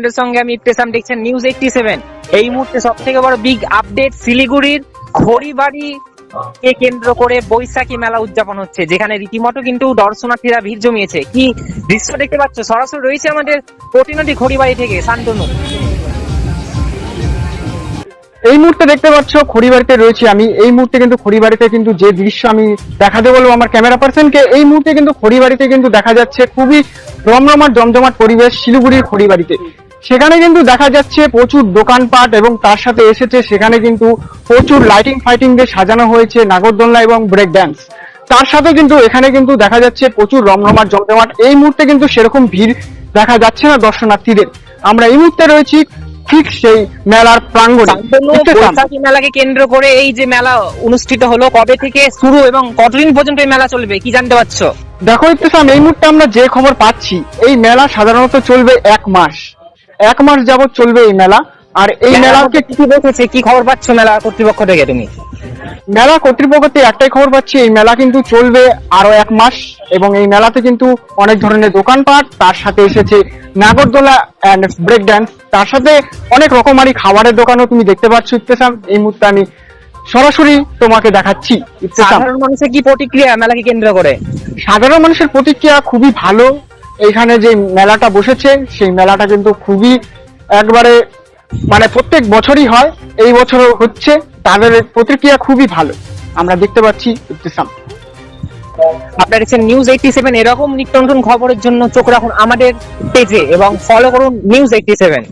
আপনাদের সঙ্গে আমি ইফতেসাম দেখছেন নিউজ এইটটি সেভেন এই মুহূর্তে সব থেকে বড় বিগ আপডেট শিলিগুড়ির খড়িবাড়ি কে কেন্দ্র করে বৈশাখী মেলা উদযাপন হচ্ছে, যেখানে রীতিমতো কিন্তু দর্শনার্থীরা ভিড় জমিয়েছে। কি দৃশ্য দেখতে পাচ্ছ? সরাসরি রয়েছে আমাদের প্রতিনিধি খড়িবাড়ি থেকে, শান্তনু। এই মুহূর্তে দেখতে পাচ্ছ, খড়িবাড়িতে রয়েছি আমি। এই মুহূর্তে কিন্তু খড়িবাড়িতে কিন্তু যে দৃশ্য আমি দেখাতে বলব আমার ক্যামেরা পার্সনকে, এই মুহূর্তে কিন্তু খড়িবাড়িতে কিন্তু দেখা যাচ্ছে খুবই রমরমাট, জমজমাট পরিবেশ শিলিগুড়ির খড়িবাড়িতে। সেখানে কিন্তু দেখা যাচ্ছে প্রচুর দোকানপাট এবং তার সাথে এসেছে সেখানে কিন্তু প্রচুর লাইটিং ফাইটিং দিয়ে সাজানো হয়েছে নাগরদোলনা এবং ব্রেক ড্যান্স তার সাথে কিন্তু এখানে কিন্তু দেখা যাচ্ছে প্রচুর রমরমাট জমজমাট। এই মুহূর্তে কিন্তু সেরকম ভিড় দেখা যাচ্ছে না দর্শনার্থীদের। আমরা এই মুহূর্তে রয়েছি ঠিক সেই মেলার প্রাঙ্গণে। বৈশাখী মেলাকে কেন্দ্র করে এই যে মেলা অনুষ্ঠিত হলো কবে থেকে শুরু এবং কতদিন পর্যন্ত এই মেলা চলবে কি জানতে পারছ? দেখো ইত্তেসাম এই মুহূর্তে আমরা যে খবর পাচ্ছি এই মেলা সাধারণত চলবে এক মাস। এক মাস যাবত চলবে এই মেলা। আর এই মেলাকে কি দেখেছে কি খবর পাচ্ছ মেলা কর্তৃপক্ষ থেকে তুমি? মেলা কর্তৃপক্ষতে একটাই খবর পাচ্ছি এই মেলা কিন্তু চলবে আরও এক মাস এবং এই মেলাতে কিন্তু অনেক ধরনের দোকানপাট তার সাথে এসেছে নাগরদোলা অ্যান্ড ব্রেক ড্যান্স তার সাথে অনেক রকমারি খাবারের দোকানও তুমি দেখতে পাচ্ছ ইত্তেসাম এই মুহূর্তে আমি সরাসরি তোমাকে দেখাচ্ছি সাধারণ মানুষের কি প্রতিক্রিয়া মেলাকে কেন্দ্র করে? সাধারণ মানুষের প্রতিক্রিয়া খুবই ভালো এইখানে যে মেলাটা বসেছে, সেই মেলাটা কিন্তু খুবই একবারে মানে প্রত্যেক বছরই হয়, এই বছর হচ্ছে, তাদের প্রতিক্রিয়া খুবই ভালো। আমরা দেখতে পাচ্ছি ইবতিসাম আপনারা দেখছেন নিউজ এইটি সেভেন এরকম নিত্য নতুন খবরের জন্য চোখ রাখুন আমাদের পেজে এবং ফলো করুন নিউজ এইটি সেভেন